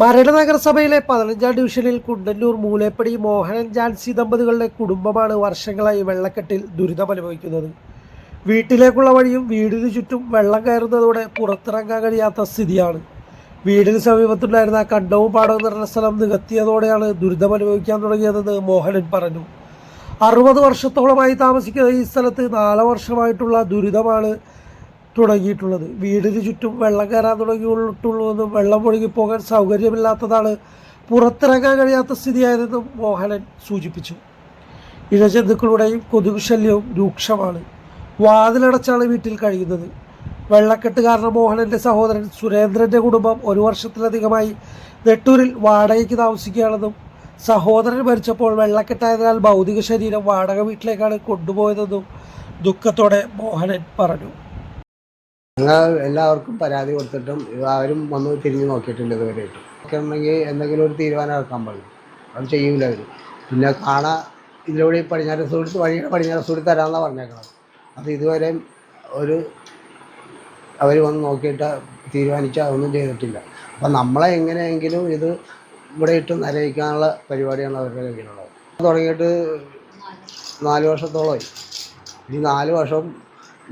മരട് നഗരസഭയിലെ പതിനഞ്ചാം ഡിവിഷനിൽ കുണ്ടന്നൂർ മൂലേപ്പടി മോഹനൻ ജാൻസി ദമ്പതികളുടെ കുടുംബമാണ് വർഷങ്ങളായി വെള്ളക്കെട്ടിൽ ദുരിതമനുഭവിക്കുന്നത് വീട്ടിലേക്കുള്ള വഴിയും വീടിന് ചുറ്റും വെള്ളം കയറുന്നതോടെ പുറത്തിറങ്ങാൻ കഴിയാത്ത സ്ഥിതിയാണ്. വീടിന് സമീപത്തുണ്ടായിരുന്ന കണ്ടവും പാടവും നിറഞ്ഞ സ്ഥലം നികത്തിയതോടെയാണ് ദുരിതമനുഭവിക്കാൻ തുടങ്ങിയതെന്ന് മോഹനൻ പറഞ്ഞു. അറുപത് വർഷത്തോളമായി താമസിക്കുന്ന ഈ സ്ഥലത്ത് നാല് വർഷമായിട്ടുള്ള ദുരിതമാണ് തുടങ്ങിയിട്ടുള്ളത്. വീടിന് ചുറ്റും വെള്ളം കയറാൻ തുടങ്ങിയിട്ടുള്ളതും വെള്ളം ഒഴുകി പോകാൻ സൗകര്യമില്ലാത്തതാണ് പുറത്തിറങ്ങാൻ കഴിയാത്ത സ്ഥിതിയായതെന്നും മോഹനൻ സൂചിപ്പിച്ചു. ഇഴജന്തുക്കളുടെയും കൊതുക് ശല്യവും രൂക്ഷമാണ്. വാതിലടച്ചാണ് വീട്ടിൽ കഴിയുന്നത്. വെള്ളക്കെട്ട് കാരണം മോഹനന്റെ സഹോദരൻ സുരേന്ദ്രന്റെ കുടുംബം ഒരു വർഷത്തിലധികമായി നെട്ടൂരിൽ വാടകയ്ക്ക് താമസിക്കുകയാണെന്നും സഹോദരൻ മരിച്ചപ്പോൾ വെള്ളക്കെട്ടായതിനാൽ ഭൗതിക ശരീരം വാടക വീട്ടിലേക്കാണ് കൊണ്ടുപോയതെന്നും ദുഃഖത്തോടെ മോഹനൻ പറഞ്ഞു. ഞങ്ങൾ എല്ലാവർക്കും പരാതി കൊടുത്തിട്ടും ആരും വന്ന് തിരിഞ്ഞു നോക്കിയിട്ടില്ല ഇതുവരെയായിട്ടും. ഒക്കെ ഉണ്ടെങ്കിൽ എന്തെങ്കിലും ഒരു തീരുമാനം എടുക്കാൻ പറയും അത് ചെയ്യൂല അവർ പിന്നെ കാണാ ഇതിലൂടെ പടിഞ്ഞാറ് സൂടി വഴിയുടെ പടിഞ്ഞാറ് സൂടി തരാമെന്നാണ് പറഞ്ഞേക്കുന്നത് അത് ഇതുവരെ ഒരു അവർ വന്ന് നോക്കിയിട്ട് തീരുമാനിച്ചാൽ അതൊന്നും ചെയ്തിട്ടില്ല. അപ്പം നമ്മളെ എങ്ങനെയെങ്കിലും ഇത് ഇവിടെ ഇട്ട് നരയിക്കാനുള്ള പരിപാടിയാണ് അവരുടെ കയ്യിലുള്ളത്. തുടങ്ങിയിട്ട് നാല് വർഷത്തോളമായി. ഈ നാല് വർഷം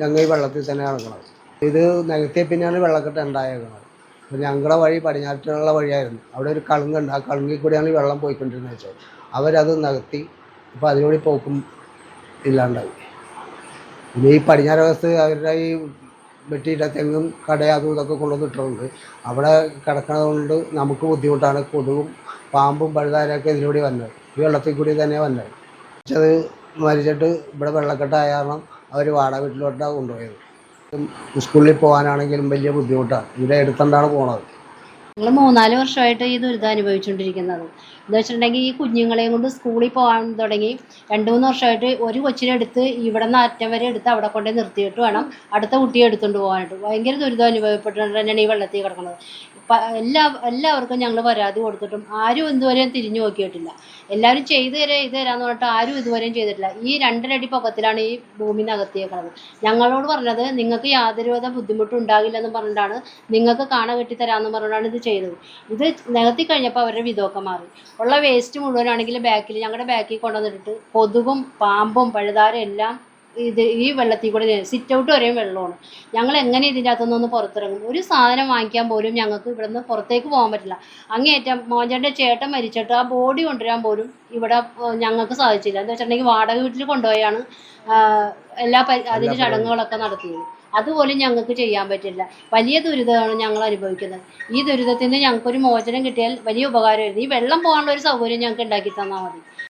ഞങ്ങൾ ഈ വെള്ളത്തിൽ തന്നെ നടക്കുന്നത് ഇത് നികത്തിയ പിന്നെയാണ് വെള്ളക്കെട്ട് ഉണ്ടായേക്കുന്നത് അപ്പോൾ ഞങ്ങളുടെ വഴി പടിഞ്ഞാറ്റുള്ള വഴിയായിരുന്നു. അവിടെ ഒരു കളുങ്കുണ്ട്. ആ കളുങ്കിൽ കൂടിയാണ് വെള്ളം പോയിക്കൊണ്ടിരുന്നത് വെച്ചാൽ അവരത് നികത്തി ഇപ്പോൾ അതിലൂടെ പോക്കും ഇല്ലാണ്ടായി. പിന്നെ ഈ പടിഞ്ഞാറ് വശത്ത് അവരുടെ ഈ വെട്ടിയിട്ട തെങ്ങും കട അതും ഇതൊക്കെ കൊണ്ടുവന്നിട്ടുണ്ട് അവിടെ കിടക്കണത് കൊണ്ട് നമുക്ക് ബുദ്ധിമുട്ടാണ്. കൊതുകും പാമ്പും പഴുതാരൊക്കെ ഇതിലൂടെ വന്നത്. ഈ വെള്ളത്തിൽ കൂടി തന്നെ വന്നത്. അത് മരിച്ചിട്ട് ഇവിടെ വെള്ളക്കെട്ടായ കാരണം അവർ വാടക വീട്ടിലോട്ടാണ് കൊണ്ടുപോയത്. സ്കൂളിൽ പോകാനാണെങ്കിലും വലിയ ബുദ്ധിമുട്ടാണ് ഇവിടെ എടുത്തോണ്ടാണ് പോണത്? ഞങ്ങൾ മൂന്നാൽ വർഷമായിട്ട് ഈ ദുരിതം അനുഭവിച്ചുകൊണ്ടിരിക്കുന്നത് എന്ന് വെച്ചിട്ടുണ്ടെങ്കിൽ ഈ കുഞ്ഞുങ്ങളെയും കൊണ്ട് സ്കൂളിൽ പോകാൻ തുടങ്ങി രണ്ട് മൂന്ന് വർഷമായിട്ട് ഒരു കൊച്ചിനെ എടുത്ത് ഇവിടെ നിന്ന് അറ്റം വരെ എടുത്ത് അവിടെ കൊണ്ടേ നിർത്തിയിട്ട് വേണം അടുത്ത കുട്ടിയെ എടുത്തുകൊണ്ട് പോകാനായിട്ട്. ഭയങ്കര ദുരിതം അനുഭവപ്പെട്ടുകൊണ്ട് തന്നെയാണ് ഈ വെള്ളത്തിൽ കിടക്കുന്നത്. എല്ലാ എല്ലാവർക്കും ഞങ്ങൾ പരാതി കൊടുത്തിട്ടും ആരും ഇതുവരെയും തിരിഞ്ഞു നോക്കിയിട്ടില്ല. എല്ലാവരും ചെയ്തു തരാം ഇത് തരാമെന്ന് പറഞ്ഞിട്ട് ആരും ഇതുവരെയും ചെയ്തിട്ടില്ല. ഈ രണ്ടരടി പൊക്കത്തിലാണ് ഈ ഭൂമി നകത്തിയേക്കുന്നത് ഞങ്ങളോട് പറഞ്ഞത് നിങ്ങൾക്ക് യാതൊരുവിധ ബുദ്ധിമുട്ടും ഉണ്ടാകില്ലെന്ന് പറഞ്ഞിട്ടാണ് നിങ്ങൾക്ക് കാണ കെട്ടി തരാമെന്ന് പറഞ്ഞിട്ടാണ് ഇത് ചെയ്തത്. ഇത് നികത്തി കഴിഞ്ഞപ്പോൾ അവരുടെ വിധമൊക്കെ മാറി. ഉള്ള വേസ്റ്റ് മുഴുവനാണെങ്കിൽ ബാക്കിൽ ഞങ്ങളുടെ ബാക്കിൽ കൊണ്ടുവന്നിട്ട് കൊതുകും പാമ്പും പഴുതാരം എല്ലാം ഇത് ഈ വെള്ളത്തിൽ കൂടെ സിറ്റ് ഔട്ട് വരെയും വെള്ളമാണ്. ഞങ്ങൾ എങ്ങനെ ഇതിന്റെ അകത്തുനിന്ന് പുറത്തിറങ്ങും? ഒരു സാധനം വാങ്ങിക്കാൻ പോലും ഞങ്ങൾക്ക് ഇവിടെ നിന്ന് പുറത്തേക്ക് പോകാൻ പറ്റില്ല. അങ്ങേറ്റം മോഞ്ചന്റെ ചേട്ടൻ മരിച്ചിട്ട് ആ ബോഡി കൊണ്ടുവരാൻ പോലും ഇവിടെ ഞങ്ങൾക്ക് സാധിച്ചില്ല. എന്താ വെച്ചിട്ടുണ്ടെങ്കിൽ വാടക വീട്ടിൽ കൊണ്ടുപോയാണ് എല്ലാ പരി അതിന്റെ ചടങ്ങുകളൊക്കെ നടത്തിയത്. അതുപോലും ഞങ്ങൾക്ക് ചെയ്യാൻ പറ്റില്ല. വലിയ ദുരിതമാണ് ഞങ്ങൾ അനുഭവിക്കുന്നത്. ഈ ദുരിതത്തിൽ നിന്ന് ഞങ്ങൾക്കൊരു മോചനം കിട്ടിയാൽ വലിയ ഉപകാരമായിരുന്നു. ഈ വെള്ളം പോകാനുള്ള ഒരു സൗകര്യം ഞങ്ങൾക്ക് ഉണ്ടാക്കി തന്നാൽ മതി.